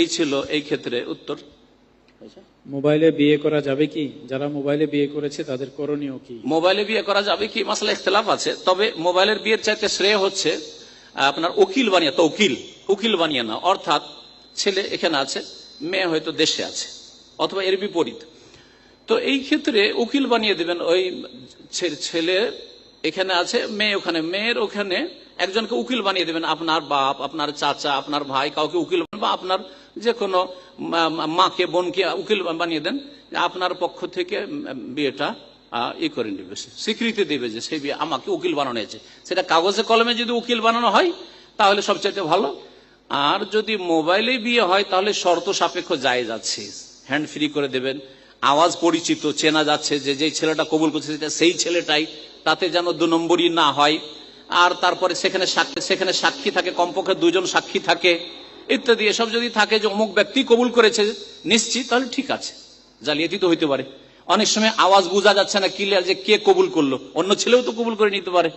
এই ছিল এই ক্ষেত্রে উত্তর। মোবাইলে বিয়ে করা যাবে কি? যারা মোবাইলে বিয়ে করেছে তাদের করণীয় কি? মোবাইলে বিয়ে করা যাবে কি? মাসলা ইখতলাফ আছে। তবে মোবাইলের বিয়ের চাইতে শ্রেয় হচ্ছে আপনার উকিল বানিয়ে তো উকিল উকিল বানিয়ে না। অর্থাৎ ছেলে এখানে আছে মেয়ে হয়তো দেশে আছে অথবা এর বিপরীত। তো এই ক্ষেত্রে উকিল বানিয়ে দেবেন ওই ছেলে এখানে আছে মেয়ে ওখানে মেয়ের ওখানে একজনকে উকিল বানিয়ে দেবেন, আপনার বাপ, আপনার চাচা, আপনার ভাই, কাউকে উকিল বা আপনার যে কোনো মাকে, বোনকে উকিল বানিয়ে দেন, আপনার পক্ষ থেকে বিয়েটা ই করে নেবে স্বীকৃতি দেবে যে সেই বিয়ে আমাকে উকিল বানানো হয়েছে। সেটা কাগজে কলমে যদি উকিল বানানো হয়, তাহলে সবচাইতে ভালো। আর যদি মোবাইলে বিয়ে হয়, তাহলে শর্ত সাপেক্ষ যায় যাচ্ছে হ্যান্ড ফ্রি করে দেবেন, আওয়াজ পরিচিত, চেনা যাচ্ছে যে যেই ছেলেটা কবুল করছে, সেটা সেই ছেলেটাই, তাতে যেন দু নম্বরই না হয়। আর তারপরে সেখানে সাক্ষী সেখানে সাক্ষী থাকে, কমপক্ষে দুজন সাক্ষী থাকে। ইত্যাদি, এসব যদি থাকে যে অমুক ব্যক্তি কবুল করেছে, নিশ্চিত, তাহলে ঠিক আছে, জালিয়াতি তো হইতে পারে। অনেক সময় আওয়াজ বোঝা যাচ্ছে না ক্লিয়ার যে কে কবুল করল। অন্য ছেলেও তো কবুল করে নিতে পারে।